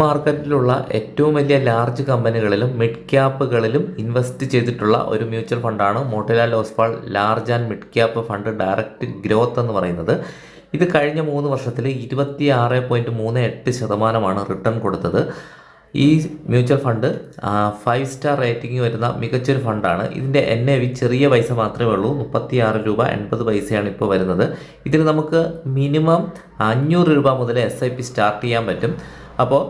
മാർക്കറ്റിലുള്ള ഏറ്റവും വലിയ ലാർജ് കമ്പനികളിലും മിഡ് ക്യാപ്പുകളിലും ഇൻവെസ്റ്റ് ചെയ്തിട്ടുള്ള ഒരു mutual ഫണ്ടാണ് Motilal Oswal large and mid cap fund direct growth എന്ന് പറയുന്നത്. ഇത് കഴിഞ്ഞ മൂന്ന് വർഷത്തിൽ ഇരുപത്തി ആറ് പോയിന്റ് മൂന്ന് എട്ട് ശതമാനമാണ് റിട്ടേൺ കൊടുത്തത്. ഈ mutual fund five star rating വരുന്ന മികച്ചൊരു ഫണ്ടാണ് ഇതിന്റെ എൻ എ വി ചെറിയ പൈസ മാത്രമേ ഉള്ളൂ. മുപ്പത്തി ആറ് രൂപ എൺപത് പൈസയാണ് ഇപ്പോൾ വരുന്നത്. ഇതിൽ നമുക്ക് മിനിമം അഞ്ഞൂറ് രൂപ മുതൽ എസ് ഐ പി സ്റ്റാർട്ട് ചെയ്യാൻ പറ്റും. അപ്പോൾ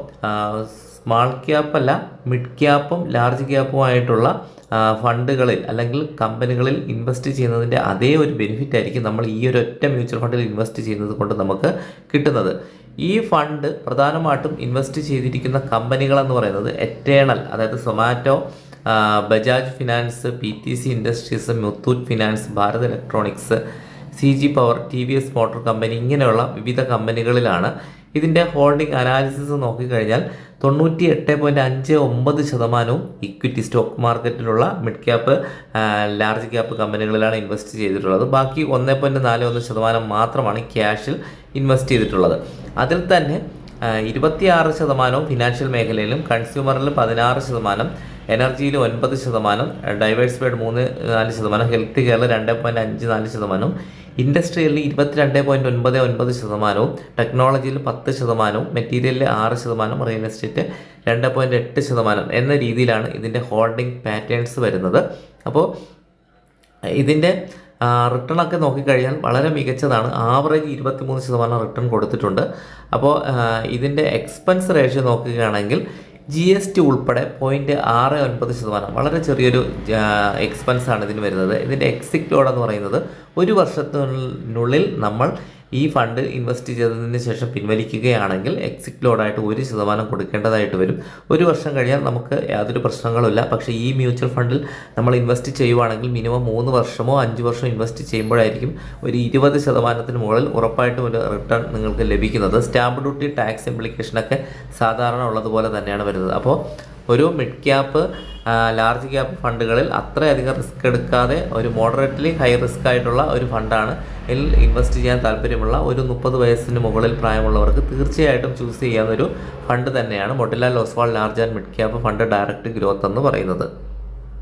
സ്മാൾ ക്യാപ്പ് അല്ല മിഡ് ക്യാപ്പും ലാർജ് ക്യാപ്പുമായിട്ടുള്ള ഫണ്ടുകളിൽ അല്ലെങ്കിൽ കമ്പനികളിൽ ഇൻവെസ്റ്റ് ചെയ്യുന്നതിന്റെ അതേ ഒരു ബെനിഫിറ്റ് ആയിരിക്കും നമ്മൾ ഈ ഒരു ഒറ്റ മ്യൂച്വൽ ഫണ്ടിൽ ഇൻവെസ്റ്റ് ചെയ്യുന്നത് കൊണ്ട് നമുക്ക് കിട്ടുന്നത്. ഈ ഫണ്ട് പ്രധാനമായിട്ടും ഇൻവെസ്റ്റ് ചെയ്തിരിക്കുന്ന കമ്പനികളെന്ന് പറയുന്നത് എറ്റേണൽ അതായത് Zomato Bajaj finance P T C industries Muthoot finance Bharat electronics C G power T V S motor company ഇങ്ങനെയുള്ള വിവിധ കമ്പനികളിലാണ് ഇതിന്റെ ഹോൾഡിംഗ് അനാലിസിസ് നോക്കിക്കഴിഞ്ഞാൽ തൊണ്ണൂറ്റി എട്ട് പോയിന്റ് അഞ്ച് ഒമ്പത് ശതമാനവും ഇക്വിറ്റി സ്റ്റോക്ക് മാർക്കറ്റിലുള്ള മിഡ് ക്യാപ്പ് ലാർജ് ക്യാപ്പ് കമ്പനികളിലാണ് ഇൻവെസ്റ്റ് ചെയ്തിട്ടുള്ളത്. ബാക്കി ഒന്ന് പോയിന്റ് നാല് ഒന്ന് ശതമാനം മാത്രമാണ് ക്യാഷിൽ ഇൻവെസ്റ്റ് ചെയ്തിട്ടുള്ളത്. അതിൽ തന്നെ ഇരുപത്തിയാറ് ശതമാനവും ഫിനാൻഷ്യൽ മേഖലയിലും കൺസ്യൂമറിൽ പതിനാറ് ശതമാനം എനർജിയിൽ ഒൻപത് ശതമാനം ഡൈവേഴ്സിഫൈഡ് മൂന്ന് നാല് ശതമാനം ഹെൽത്ത് കെയറിൽ രണ്ട് പോയിന്റ് അഞ്ച് നാല് ശതമാനവും ഇൻഡസ്ട്രിയലിൽ ഇരുപത്തിരണ്ട് പോയിന്റ് ഒൻപത് ഒൻപത് ശതമാനവും ടെക്നോളജിയിൽ പത്ത് ശതമാനവും മെറ്റീരിയലിൽ ആറ് ശതമാനം റിയൽ എസ്റ്റേറ്റ് രണ്ട് പോയിന്റ് എട്ട് ശതമാനം എന്ന രീതിയിലാണ് ഇതിന്റെ ഹോൾഡിംഗ് പാറ്റേൺസ് വരുന്നത്. അപ്പോൾ ഇതിന്റെ റിട്ടേൺ ഒക്കെ നോക്കിക്കഴിഞ്ഞാൽ വളരെ മികച്ചതാണ്. ആവറേജ് ഇരുപത്തിമൂന്ന് ശതമാനം റിട്ടേൺ കൊടുത്തിട്ടുണ്ട്. അപ്പോൾ ഇതിന്റെ എക്സ്പെൻസ് റേഷ്യോ നോക്കുകയാണെങ്കിൽ ജി എസ് ടി ഉൾപ്പെടെ പോയിന്റ് ആറ് ഒൻപത് ശതമാനം. വളരെ ചെറിയൊരു എക്സ്പെൻസാണ് ഇതിന് വരുന്നത്. ഇതിന്റെ എക്സിറ്റ് ലോഡ് എന്ന് പറയുന്നത് ഒരു വർഷത്തിനുള്ളിൽ നമ്മൾ ഈ ഫണ്ട് ഇൻവെസ്റ്റ് ചെയ്തതിന് ശേഷം പിൻവലിക്കുകയാണെങ്കിൽ എക്സിറ്റ് ലോഡായിട്ട് ഒരു ശതമാനം കൊടുക്കേണ്ടതായിട്ട് വരും. ഒരു വർഷം കഴിഞ്ഞാൽ നമുക്ക് യാതൊരു പ്രശ്നങ്ങളുമില്ല. പക്ഷേ ഈ മ്യൂച്വൽ ഫണ്ടിൽ നമ്മൾ ഇൻവെസ്റ്റ് ചെയ്യുവാണെങ്കിൽ മിനിമം മൂന്ന് വർഷമോ അഞ്ച് വർഷമോ ഇൻവെസ്റ്റ് ചെയ്യുമ്പോഴായിരിക്കും ഒരു ഇരുപത് ശതമാനത്തിന് മുകളിൽ ഉറപ്പായിട്ടും ഒരു റിട്ടേൺ നിങ്ങൾക്ക് ലഭിക്കുന്നത്. സ്റ്റാമ്പ് ഡ്യൂട്ടി ടാക്സ് ഇംപ്ലിക്കേഷനൊക്കെ സാധാരണ ഉള്ളതുപോലെ തന്നെയാണ് വരുന്നത്. അപ്പോൾ ഒരു മിഡ് ക്യാപ്പ് ലാർജ് ക്യാപ്പ് ഫണ്ടുകളിൽ അത്രയധികം റിസ്ക് എടുക്കാതെ ഒരു മോഡറേറ്റ്ലി ഹൈ റിസ്ക് ആയിട്ടുള്ള ഒരു ഫണ്ടാണ് ഇതിൽ ഇൻവെസ്റ്റ് ചെയ്യാൻ താല്പര്യമുള്ള ഒരു മുപ്പത് വയസ്സിന് മുകളിൽ പ്രായമുള്ളവർക്ക് തീർച്ചയായിട്ടും ചൂസ് ചെയ്യാവുന്ന ഒരു ഫണ്ട് തന്നെയാണ് Motilal Oswal large and mid cap fund direct growth എന്ന് പറയുന്നത്.